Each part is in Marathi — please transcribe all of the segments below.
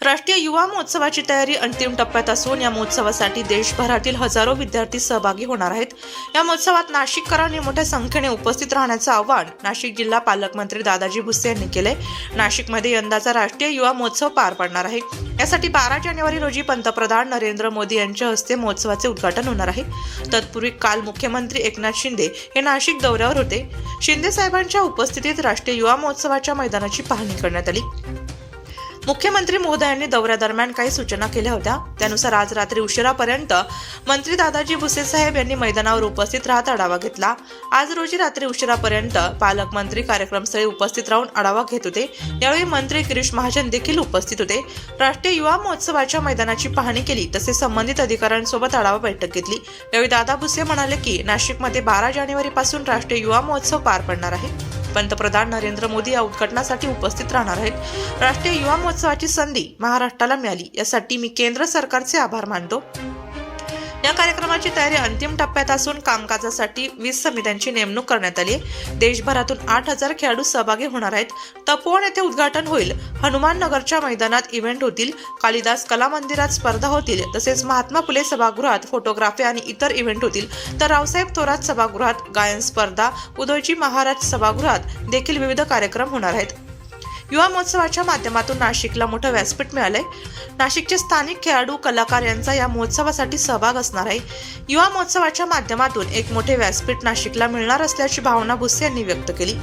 राष्ट्रीय युवा महोत्सवाची तयारी अंतिम टप्प्यात असून या महोत्सवासाठी देशभरातील हजारो विद्यार्थी सहभागी होणार आहेत. या महोत्सवात नाशिककरांनी मोठ्या संख्येने उपस्थित राहण्याचं आवाहन नाशिक जिल्हा पालकमंत्री दादाजी भुसे यांनी केले नाशिकमध्ये यंदाचा राष्ट्रीय युवा महोत्सव पार पडणार आहे. यासाठी बारा जानेवारी रोजी पंतप्रधान नरेंद्र मोदी यांच्या हस्ते महोत्सवाचे उद्घाटन होणार आहे. तत्पूर्वी काल मुख्यमंत्री एकनाथ शिंदे हे नाशिक दौऱ्यावर होते. शिंदे साहेबांच्या उपस्थितीत राष्ट्रीय युवा महोत्सवाच्या मैदानाची पाहणी करण्यात आली. मुख्यमंत्री महोदयांनी दौऱ्यादरम्यान काही सूचना केल्या होत्या. त्यानुसार आज रात्री उशिरापर्यंत मंत्री दादाजी भुसे साहेब यांनी मैदानावर उपस्थित राहत आढावा घेतला. आज रोजी रात्री उशिरापर्यंत पालकमंत्री कार्यक्रमस्थळी उपस्थित राहून आढावा घेत होते. यावेळी मंत्री गिरीश महाजन देखील उपस्थित होते. राष्ट्रीय युवा महोत्सवाच्या मैदानाची पाहणी केली. तसेच संबंधित अधिकाऱ्यांसोबत आढावा बैठक घेतली. यावेळी दादा भुसे म्हणाले की नाशिकमध्ये बारा जानेवारीपासून राष्ट्रीय युवा महोत्सव पार पडणार आहे. पंतप्रधान नरेंद्र मोदी या उद्घाटनासाठी उपस्थित राहणार आहेत. राष्ट्रीय युवा महोत्सवाची संधी महाराष्ट्राला मिळाली. यासाठी मी केंद्र सरकारचे आभार मानतो. या कार्यक्रमाची तयारी अंतिम टप्प्यात असून कामकाजासाठी वीस समित्यांची नेमणूक करण्यात आली देशभरातून आठ हजार खेळाडू सहभागी होणार आहेत. तपोवन येथे उद्घाटन होईल. हनुमान नगरच्या मैदानात इव्हेंट होतील. कालिदास कला मंदिरात स्पर्धा होतील. तसेच महात्मा फुले सभागृहात फोटोग्राफी आणि इतर इव्हेंट होतील. तर रावसाहेब थोरात सभागृहात गायन स्पर्धा उदयजी महाराज सभागृहात देखील विविध कार्यक्रम होणार आहेत. युवा महोत्सवाच्या माध्यमातून नाशिकला मोठं व्यासपीठ मिळालंय. नाशिकचे स्थानिक खेळाडू कलाकार यांचा या महोत्सवासाठी सहभाग असणार आहे. युवा महोत्सवाच्या माध्यमातून एक मोठे व्यासपीठ नाशिकला मिळणार असल्याची भावना भुसे यांनी व्यक्त केली.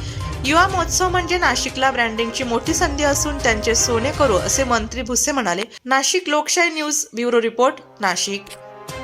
युवा महोत्सव म्हणजे नाशिकला ब्रँडिंगची मोठी संधी असून त्यांचे सोने करू असे मंत्री भुसे म्हणाले. नाशिक लोकशाही न्यूज ब्युरो रिपोर्ट नाशिक.